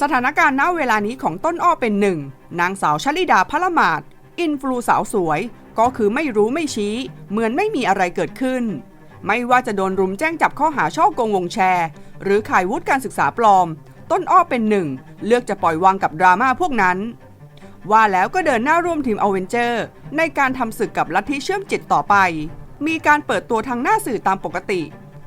สถานการณ์ณเวลานี้ของต้นอ้อเป็นหนึ่ง นางสาวชลิดาพละมาดอินฟลูสาวสวย ก็คือไม่รู้ไม่ชี้ เหมือนไม่มีอะไรเกิดขึ้น ไม่ว่าจะโดนรุมแจ้งจับข้อหาช่อโกงวงแชร์ หรือขายวุฒิการศึกษาปลอม ต้นอ้อเป็นหนึ่ง เลือกจะปล่อยวางกับดราม่าพวกนั้น ว่าแล้วก็เดินหน้าร่วมทีมอเวนเจอร์ ในการทำศึกกับลัทธิเชื่อมจิตต่อไป มีการเปิดตัวทางหน้าสื่อตามปกติ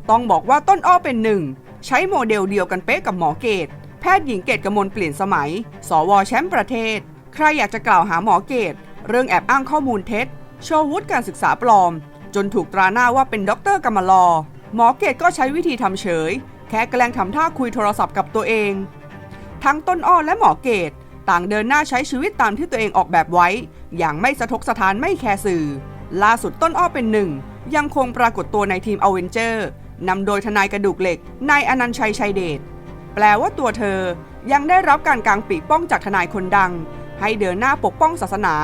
ต้องบอกว่าต้นอ้อเป็นหนึ่ง ใช้โมเดลเดียวกันเป๊ะกับหมอเกต แพทย์หญิงเกตกมลเปลี่ยนสมัย สวแชมป์ประเทศ ใครอยากจะกล่าวหาหมอเกต เรื่องแอบอ้างข้อมูลเท็จ โชว์วุฒิการศึกษาปลอม จนถูกตราหน้าว่าเป็นด็อกเตอร์กำมลอ หมอเกตก็ใช้วิธีทำเฉย แค่แกล้งทำท่าคุยโทรศัพท์กับตัวเอง ทั้งต้นอ้อและหมอเกต ต่างเดินหน้าใช้ชีวิตตามที่ตัวเองออกแบบไว้ อย่างไม่สะทกสะท้านไม่แคร์สื่อ ล่าสุดต้นอ้อเป็นหนึ่งยังคงปรากฏตัวในทีมอเวนเจอร์นำโดยทนายกระดูกเหล็กนายอนันต์ชัยชัยเดช แปลว่าตัวเธอยังได้รับการกางปีกป้องจากทนายคนดัง ให้เดินหน้าปกป้องศาสนา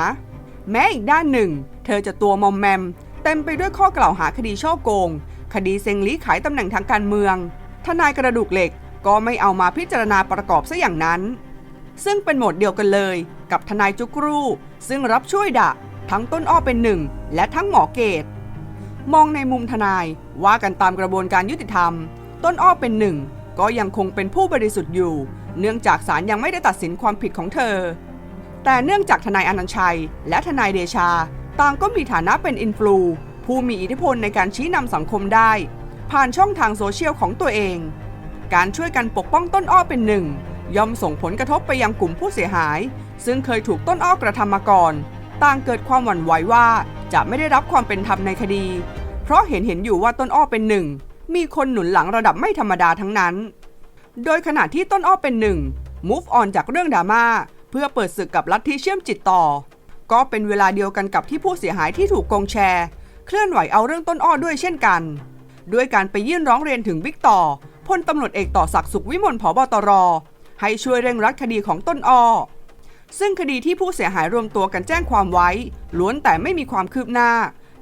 แม้อีกด้านหนึ่ง เธอจะตัวมอมแมม เต็มไปด้วยข้อกล่าวหาคดีช่อโกง คดีเซ็งลี้ขายตำแหน่งทางการเมือง ทนายกระดูกเหล็กก็ไม่เอามาพิจารณาประกอบซะอย่างนั้น ซึ่งเป็นโหมดเดียวกันเลย กับทนายจุกรู ซึ่งรับช่วยดะ ทั้งต้นอ้อเป็นหนึ่ง และทั้งหมอเกต มองในมุมทนายว่ากันตามกระบวนการยุติธรรม ต้นอ้อเป็นหนึ่ง ก็ยังคงเป็นผู้บริสุทธิ์อยู่ เนื่องจากศาลยังไม่ได้ตัดสินความผิดของเธอ แต่เนื่องจากทนายอนันชัย และทนายเดชา ต่างก็มีฐานะเป็นอินฟลูผู้มีอิทธิพลในการชี้นำสังคมได้ ผ่านช่องทางโซเชียลของตัวเอง การช่วยกันปกป้องต้นอ้อเป็นหนึ่งย่อมส่งผลกระทบไปยังกลุ่มผู้เสียหาย ซึ่งเคยถูกต้นอ้อกระทำมาก่อน ต่างเกิดความหวั่นไหวว่าจะไม่ได้รับความเป็นธรรมในคดี เพราะเห็นเห็นอยู่ว่าต้นอ้อเป็นหนึ่ง มีคนหนุนหลังระดับไม่ธรรมดาทั้งนั้น โดยขณะที่ต้นอ้อเป็นหนึ่ง move on จากเรื่องดราม่าเพื่อเปิดศึกกับลัทธิเชื่อมจิตต่อ ก็เป็นเวลาเดียวกันกับที่ผู้เสียหายที่ถูกโกงแชร์ เคลื่อนไหวเอาเรื่องต้นอ้อด้วยเช่นกัน ด้วยการไปยื่นร้องเรียนถึงบิ๊กต่อพลตำรวจเอกต่อศักดิ์สุขวิมลผบตร ให้ช่วยเร่งรัดคดีของต้นอ้อซึ่งคดีที่ผู้เสียหายรวมตัวกันแจ้งความไว้ ล้วนแต่ไม่มีความคืบหน้า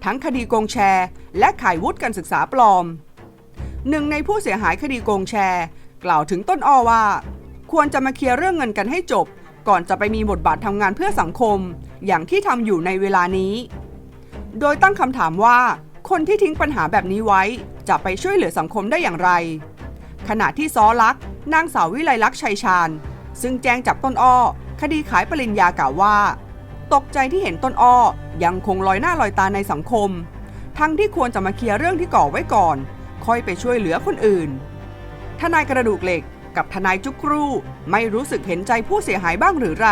ทั้งคดีโกงแชร์ และขายวุฒิการศึกษาปลอม หนึ่งในผู้เสียหายคดีโกงแชร์ กล่าวถึงต้นอ้อว่า ควรจะมาเคลียร์เรื่องเงินกันให้จบ ก่อนจะไปมีบทบาททำงานเพื่อสังคม อย่างที่ทำอยู่ในเวลานี้ โดยตั้งคำถามว่า คนที่ทิ้งปัญหาแบบนี้ไว้ จะไปช่วยเหลือสังคมได้อย่างไร ขณะที่ซอลักษ์นางสาววิไลลักษ์ชัยชาญ ซึ่งแจ้งจับต้นอ้อ คดีขายปริญญากล่าวว่า ตกใจที่เห็นต้นอ้อ ยังคงลอยหน้าลอยตาในสังคม ทั้งที่ควรจะมาเคลียร์เรื่องที่ก่อไว้ก่อน ค่อยไปช่วยเหลือคนอื่น ทนายกระดูกเหล็กกับทนายจุกรูไม่รู้สึกเห็นใจผู้เสียหายบ้างหรือไร